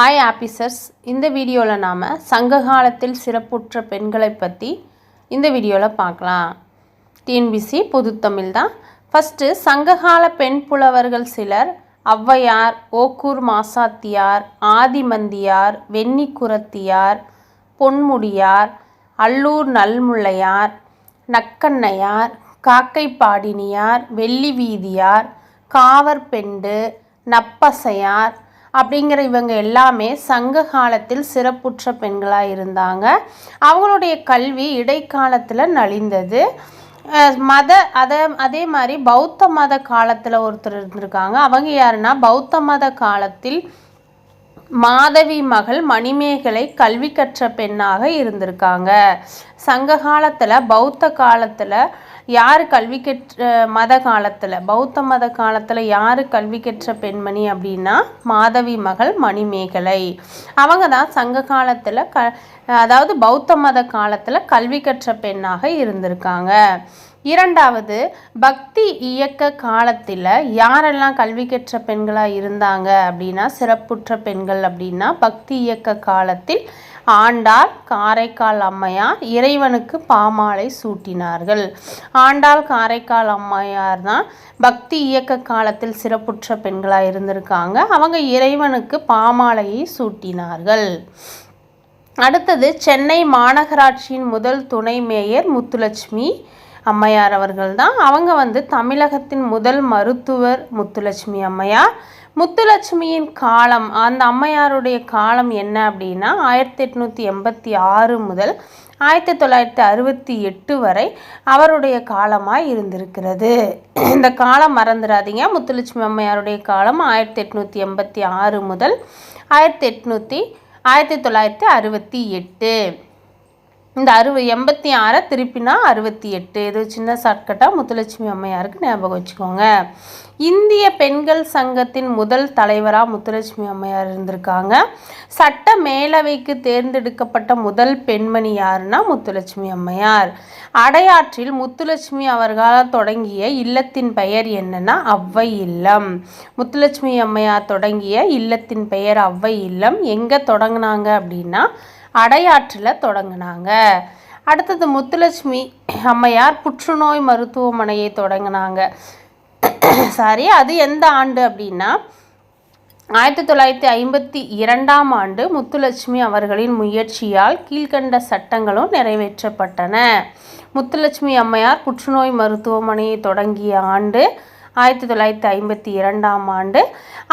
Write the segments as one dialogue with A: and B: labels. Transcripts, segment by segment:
A: Hi officers இந்த வீடியோவில் நாம் சங்க காலத்தில் சிறப்புற்ற பெண்களை பற்றி இந்த வீடியோவில் பார்க்கலாம். டிஎன்பிசி பொதுத்தமிழ் தான். ஃபஸ்ட்டு சங்ககால பெண் புலவர்கள் சிலர் ஔவையார் ஓக்கூர் மாசாத்தியார் ஆதிமந்தியார் வெண்ணிக்குரத்தியார் பொன்முடியார் அல்லூர் நல்முள்ளையார் நக்கண்ணையார் காக்கைப்பாடினியார் வெள்ளி வீதியார் காவற்பெண்டு நப்பசையார் அப்படிங்கிற இவங்க எல்லாமே சங்க காலத்தில் சிறப்புற்ற பெண்களாக இருந்தாங்க. அவங்களுடைய கல்வி இடைக்காலத்தில் நலிந்தது. மத அத அதே மாதிரி பௌத்த மத காலத்தில் ஒருத்தர் இருந்திருக்காங்க. அவங்க யாருன்னா பௌத்த மத காலத்தில் மாதவி மகள் மணிமேகலை கல்வி கற்ற பெண்ணாக இருந்திருக்காங்க. சங்க காலத்தில் பௌத்த காலத்தில் யார் கல்வி கற்ற மத காலத்தில் பௌத்த மத காலத்தில் யார் கல்வி கற்ற பெண்மணி அப்படின்னா மாதவி மகள் மணிமேகலை. அவங்க தான் சங்க காலத்தில் க அதாவது பௌத்த மத காலத்தில் கல்வி கற்ற பெண்ணாக இருந்திருக்காங்க. இரண்டாவது பக்தி இயக்க காலத்தில் யாரெல்லாம் கல்வி கற்ற பெண்களாக இருந்தாங்க அப்படின்னா சிறப்புற்ற பெண்கள் அப்படின்னா பக்தி இயக்க காலத்தில் ஆண்டாள் காரைக்கால் அம்மையார் இறைவனுக்கு பாமாலை சூட்டினார்கள். ஆண்டாள் காரைக்கால் அம்மையார் தான் பக்தி இயக்க காலத்தில் சிறப்புற்ற பெண்களாக இருந்திருக்காங்க. அவங்க இறைவனுக்கு பாமாலையை சூட்டினார்கள். அடுத்தது சென்னை மாநகராட்சியின் முதல் துணை மேயர் முத்துலட்சுமி அம்மையார் அவர்கள் தான் அவங்க வந்து தமிழகத்தின் முதல் மருத்துவர் முத்துலட்சுமி அம்மையார். முத்துலட்சுமியின் காலம் அந்த அம்மையாருடைய காலம் என்ன அப்படின்னா ஆயிரத்தி எட்நூற்றி எண்பத்தி ஆறு முதல் ஆயிரத்தி தொள்ளாயிரத்தி அறுபத்தி எட்டு வரை அவருடைய காலமாக இருந்திருக்கிறது. இந்த காலம் மறந்துடாதீங்க. முத்துலட்சுமி அம்மையாருடைய காலம் ஆயிரத்தி எட்நூற்றி எண்பத்தி ஆறு முதல் ஆயிரத்தி எட்நூற்றி ஆயிரத்தி தொள்ளாயிரத்தி அறுபத்தி எட்டு. இந்த அறுபது எண்பத்தி ஆறை திருப்பினா அறுபத்தி எட்டு. இது சின்ன ஷார்ட்கட்டாக முத்துலட்சுமி அம்மையாருக்கு ஞாபகம் வச்சுக்கோங்க. இந்திய பெண்கள் சங்கத்தின் முதல் தலைவராக முத்துலட்சுமி அம்மையார் இருந்திருக்காங்க. சட்ட மேலவைக்கு தேர்ந்தெடுக்கப்பட்ட முதல் பெண்மணி யாருன்னா முத்துலட்சுமி அம்மையார். அடையாற்றில் முத்துலட்சுமி அவர்களால் தொடங்கிய இல்லத்தின் பெயர் என்னன்னா அவ்வை இல்லம் முத்துலட்சுமி அம்மையார் தொடங்கிய இல்லத்தின் பெயர் அவ்வை இல்லம் எங்கே தொடங்கினாங்க அப்படின்னா அடையாற்றில் தொடங்கினாங்க. அடுத்தது முத்துலட்சுமி அம்மையார் புற்றுநோய் மருத்துவமனையை தொடங்கினாங்க. சாரி அது எந்த ஆண்டு அப்படின்னா ஆயிரத்தி தொள்ளாயிரத்தி ஐம்பத்தி இரண்டாம் ஆண்டு முத்துலட்சுமி அவர்களின் முயற்சியால் கீழ்கண்ட சட்டங்களும் நிறைவேற்றப்பட்டன. முத்துலட்சுமி அம்மையார் புற்றுநோய் மருத்துவமனையை தொடங்கிய ஆண்டு ஆயிரத்தி தொள்ளாயிரத்தி ஐம்பத்தி இரண்டாம் ஆண்டு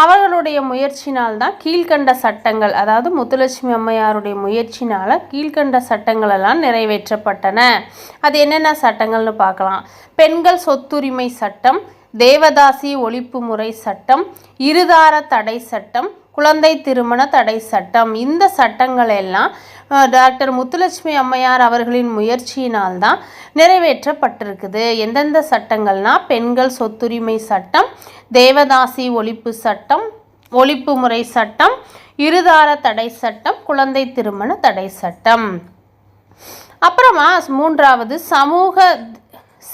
A: அவர்களுடைய முயற்சினால் தான் கீழ்கண்ட சட்டங்கள் அதாவது முத்துலட்சுமி அம்மையாருடைய முயற்சினால் கீழ்கண்ட சட்டங்கள் எல்லாம் நிறைவேற்றப்பட்டன. அது என்னென்ன சட்டங்கள்னு பார்க்கலாம். பெண்கள் சொத்துரிமை சட்டம் தேவதாசி ஒழிப்பு முறை சட்டம் இருதார தடை சட்டம் குழந்தை திருமண தடை சட்டம் இந்த சட்டங்கள் எல்லாம் டாக்டர் முத்துலட்சுமி அம்மையார் அவர்களின் முயற்சியினால் தான் நிறைவேற்றப்பட்டிருக்குது. எந்தெந்த சட்டங்கள்னா பெண்கள் சொத்துரிமை சட்டம் தேவதாசி ஒழிப்பு சட்டம் ஒழிப்பு முறை சட்டம் இருதார தடை சட்டம் குழந்தை திருமண தடை சட்டம். அப்புறமா மூன்றாவது சமூக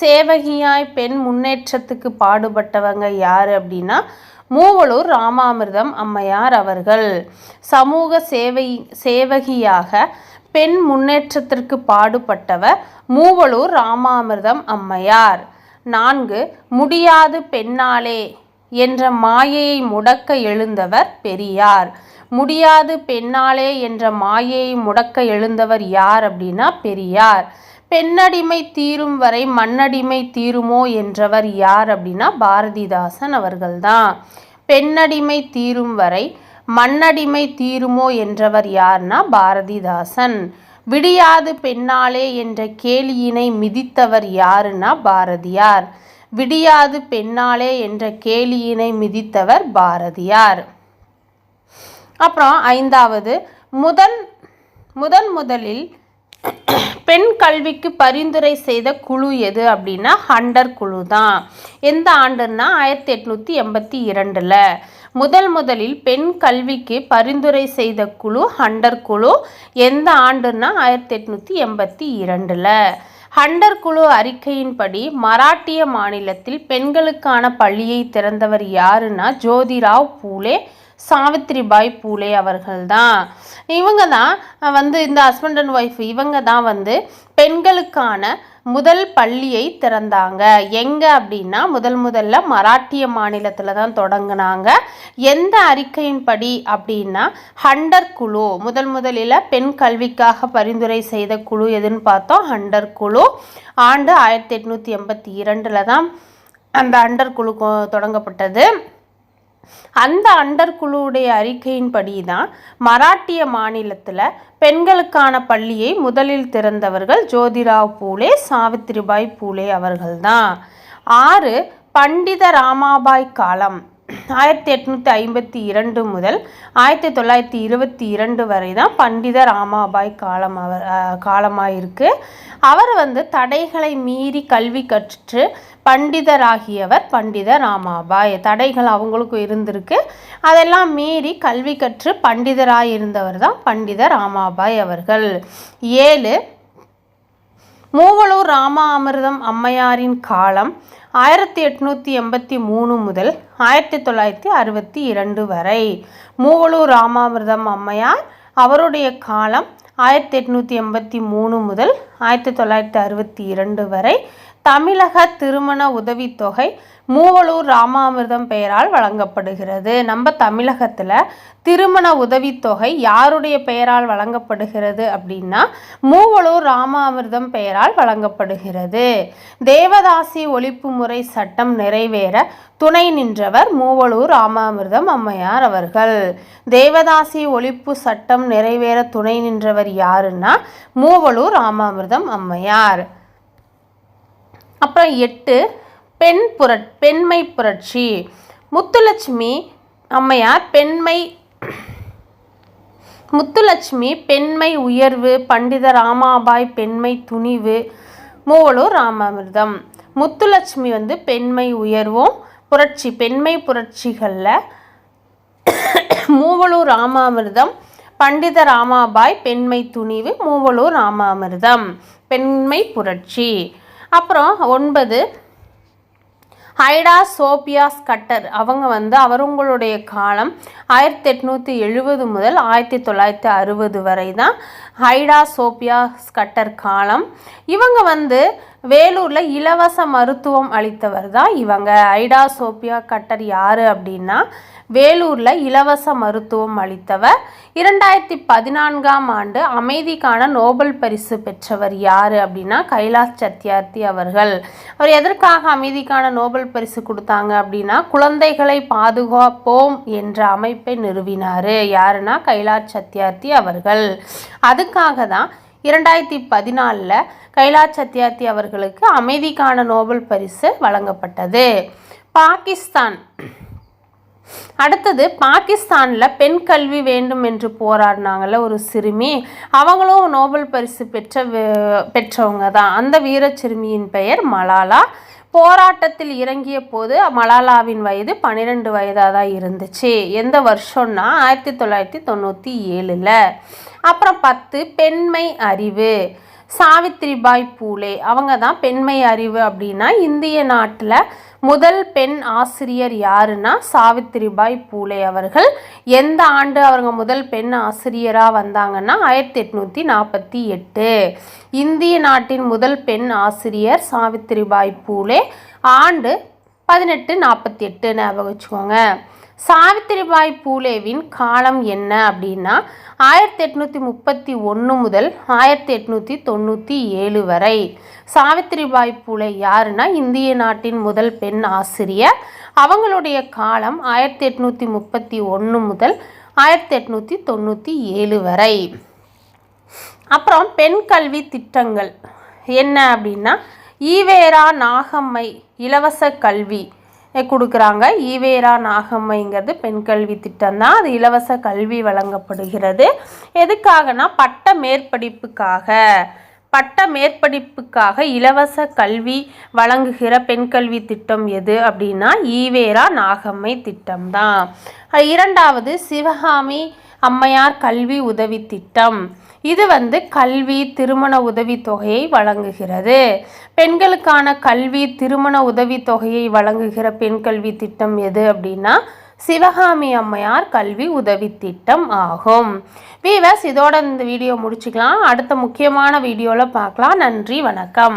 A: சேவகியாய் பெண் முன்னேற்றத்துக்கு பாடுபட்டவங்க யார் அப்படின்னா மூவலூர் ராமாமிர்தம் அம்மையார் அவர்கள். சமூக சேவை சேவகியாக பெண் முன்னேற்றத்திற்கு பாடுபட்டவர் மூவலூர் ராமாமிர்தம் அம்மையார். நான்கு முடியாது பெண்ணாலே என்ற மாயையை முடக்க எழுந்தவர் பெரியார். முடியாது பெண்ணாலே என்ற மாயையை முடக்க எழுந்தவர் யார் அப்படின்னா பெரியார். பெண்ணடிமை தீரும் வரை மண்ணடிமை தீருமோ என்றவர் யார் அப்படின்னா பாரதிதாசன் அவர்கள்தான். பெண்ணடிமை தீரும் வரை மண்ணடிமை தீருமோ என்றவர் யார்னா பாரதிதாசன். விடியாது பெண்ணாலே என்ற கேலியினை மிதித்தவர் யாருன்னா பாரதியார். விடியாது பெண்ணாலே என்ற கேலியினை மிதித்தவர் பாரதியார். அப்புறம் ஐந்தாவது முதன் முதன் முதலில் பெண் கல்விக்கு பரிந்துரை செய்த குழு எது அப்படின்னா ஹண்டர் குழு தான் எந்த ஆண்டுன்னா? ஆயிரத்தி எட்நூற்றி எண்பத்தி இரண்டில். முதல் முதலில் பெண் கல்விக்கு பரிந்துரை செய்த குழு ஹண்டர் குழு. எந்த ஆண்டுன்னா? ஆயிரத்தி எட்நூற்றி எண்பத்தி இரண்டில். ஹண்டர் குழு அறிக்கையின்படி மராட்டிய மாநிலத்தில் பெண்களுக்கான பள்ளியை திறந்தவர் யாருன்னா? ஜோதிராவ் பூலே சாவித்ரிபாய் பூலே அவர்கள் தான் இவங்க தான் வந்து இந்த ஹஸ்பண்ட் அண்ட் ஒய்ஃப் இவங்க தான் வந்து பெண்களுக்கான முதல் பள்ளியை திறந்தாங்க. எங்கே அப்படின்னா முதல் முதல்ல மராட்டிய மாநிலத்தில் தான் தொடங்கினாங்க. எந்த அறிக்கையின்படி அப்படின்னா ஹண்டர் குழு முதல் முதலில் பெண் கல்விக்காக பரிந்துரை செய்த குழு எதுன்னு பார்த்தோம்? ஹண்டர் குழு. ஆண்டு ஆயிரத்தி எட்நூற்றி எண்பத்தி இரண்டில் தான் அந்த அண்டர் குழு கொ- தொடங்கப்பட்டது. அந்த அண்டர் குழுவுடைய அறிக்கையின்படி தான் மராட்டிய மாநிலத்தில் பெண்களுக்கான பள்ளியை முதலில் திறந்தவர்கள் ஜோதிராவ் பூலே சாவித்திரிபாய் பூலே அவர்கள்தான். ஆறு பண்டித ராமாபாய் காலம் ஆயிரத்தி எட்நூற்றி ஐம்பத்தி இரண்டு முதல் ஆயிரத்தி தொள்ளாயிரத்தி இருபத்தி இரண்டு வரை தான் பண்டித ராமாபாய் காலம் அவர் காலமாயிருக்கு. அவர் வந்து தடைகளை மீறி கல்வி கற்று பண்டிதராகியவர் பண்டித ராமாபாய். தடைகள் அவங்களுக்கும் இருந்திருக்கு. அதெல்லாம் மீறி கல்வி கற்று பண்டிதராக இருந்தவர் தான் பண்டித ராமாபாய் அவர்கள். ஏழு மூவலூர் ராமாமிர்தம் அம்மையாரின் காலம் ஆயிரத்தி எட்நூற்றி எண்பத்தி மூணு முதல் ஆயிரத்தி தொள்ளாயிரத்தி அறுபத்தி இரண்டு வரை. மூவலூர் ராமாமிர்தம் அம்மையார் அவருடைய காலம் ஆயிரத்தி எட்நூற்றி எண்பத்தி மூணு முதல் ஆயிரத்தி தொள்ளாயிரத்தி அறுபத்தி இரண்டு வரை. தமிழக திருமண உதவித்தொகை மூவலூர் ராமாமிர்தம் பெயரால் வழங்கப்படுகிறது. நம்ம தமிழகத்தில் திருமண உதவித்தொகை யாருடைய பெயரால் வழங்கப்படுகிறது அப்படின்னா மூவலூர் ராமாமிர்தம் பெயரால் வழங்கப்படுகிறது. தேவதாசி ஒழிப்பு முறை சட்டம் நிறைவேற துணை நின்றவர் மூவலூர் ராமாமிர்தம் அம்மையார் அவர்கள். தேவதாசி ஒழிப்பு சட்டம் நிறைவேற துணை நின்றவர் யாருன்னா மூவலூர் ராமாமிர்தம் அம்மையார். அப்புறம் எட்டு பெண் புரட் பெண்மை புரட்சி. முத்துலட்சுமி அம்மையார் பெண்மை முத்துலட்சுமி பெண்மை உயர்வு பண்டித ராமாபாய் பெண்மை துணிவு மூவலூர் ராமாமிர்தம். முத்துலட்சுமி வந்து பெண்மை உயர்வும் புரட்சி பெண்மை புரட்சிகளில் மூவலூர் ராமாமிர்தம் பண்டித ராமாபாய் பெண்மை துணிவு மூவலூர் ராமாமிர்தம். பெண்மை புரட்சி. அப்புறம் ஒன்பது ஹைடா சோபியாஸ் கட்டர். அவங்க வந்து அவங்களுடைய காலம் ஆயிரத்தி எட்நூற்றி எழுபது முதல் ஆயிரத்தி தொள்ளாயிரத்தி அறுபது வரை தான் ஹைடா சோபியாஸ் கட்டர் காலம். இவங்க வந்து வேலூரில் இலவச மருத்துவம் அளித்தவர் தான் இவங்க. ஐடா சோபியா கட்டர் யார் அப்படின்னா வேலூரில் இலவச மருத்துவம் அளித்தவர். இரண்டாயிரத்தி பதினான்காம் ஆண்டு அமைதிக்கான நோபல் பரிசு பெற்றவர் யார் அப்படின்னா கைலாஷ் சத்யார்த்தி அவர்கள். அவர் எதற்காக அமைதிக்கான நோபல் பரிசு கொடுத்தாங்க அப்படின்னா குழந்தைகளை பாதுகாப்போம் என்ற அமைப்பை நிறுவினார். யாருன்னா கைலாஷ் சத்யார்த்தி அவர்கள். அதுக்காக தான் இரண்டாயிரத்தி பதினாலில் கைலாஷ் சத்யார்த்தி அவர்களுக்கு அமைதிக்கான நோபல் பரிசு வழங்கப்பட்டது. பாகிஸ்தான். அடுத்தது பாகிஸ்தானில் பெண் கல்வி வேண்டும் என்று போராடினாங்கல்ல ஒரு சிறுமி. அவங்களும் நோபல் பரிசு பெற்ற பெற்றவங்க தான். அந்த வீர சிறுமியின் பெயர் மலாலா போராட்டத்தில் இறங்கிய போது மலாலாவின் வயது பன்னிரெண்டு வயதாக தான் இருந்துச்சு. எந்த வருஷம்னா ஆயிரத்தி தொள்ளாயிரத்தி தொண்ணூற்றி ஏழில். அப்புறம் பத்து பெண்மை அறிவு. சாவித்ரிபாய் பூலே அவங்க தான் பெண்மை அறிவு அப்படின்னா இந்திய நாட்டில் முதல் பெண் ஆசிரியர் யாருன்னா சாவித்ரிபாய் பூலே அவர்கள். எந்த ஆண்டு அவங்க முதல் பெண் ஆசிரியராக வந்தாங்கன்னா ஆயிரத்தி எட்நூற்றி நாற்பத்தி எட்டு. இந்திய நாட்டின் முதல் பெண் ஆசிரியர் சாவித்ரிபாய் பூலே ஆண்டு பதினெட்டு நாற்பத்தி எட்டு ஞாபகம் வச்சுக்கோங்க. சாவித்திரிபாய் பூலேவின் காலம் என்ன அப்படின்னா ஆயிரத்தி எட்நூற்றி முப்பத்தி ஒன்று முதல் ஆயிரத்தி எட்நூற்றி தொண்ணூற்றி ஏழு வரை. சாவித்திரிபாய் பூலே யாருன்னா? இந்திய நாட்டின் முதல் பெண் ஆசிரியர். அவங்களுடைய காலம் ஆயிரத்தி எட்நூற்றி முப்பத்தி ஒன்று முதல் ஆயிரத்தி எட்நூற்றி தொண்ணூற்றி ஏழு வரை. அப்புறம் பெண் கல்வி திட்டங்கள் என்ன அப்படின்னா ஈவேரா நாகம்மை இலவச கல்வி. கொடுக்குறாங்க. ஈவேரா நாகம்மைங்கிறது பெண் கல்வி திட்டம் தான் அது இலவச கல்வி வழங்கப்படுகிறது. எதுக்காகனா பட்ட மேற்படிப்புக்காக. பட்ட மேற்படிப்புக்காக இலவச கல்வி வழங்குகிற பெண் கல்வி திட்டம் எது அப்படின்னா ஈவேரா நாகம்மை திட்டம் தான் இரண்டாவது சிவகாமி அம்மையார் கல்வி உதவி திட்டம். இது வந்து கல்வி திருமண உதவித்தொகையை வழங்குகிறது. பெண்களுக்கான கல்வி திருமண உதவித்தொகையை வழங்குகிற பெண் கல்வி திட்டம் எது அப்படின்னா சிவகாமி அம்மையார் கல்வி உதவி திட்டம் ஆகும். வீவர்ஸ் இதோட இந்த வீடியோ முடிச்சுக்கலாம். அடுத்த முக்கியமான வீடியோவில் பார்க்கலாம். நன்றி வணக்கம்.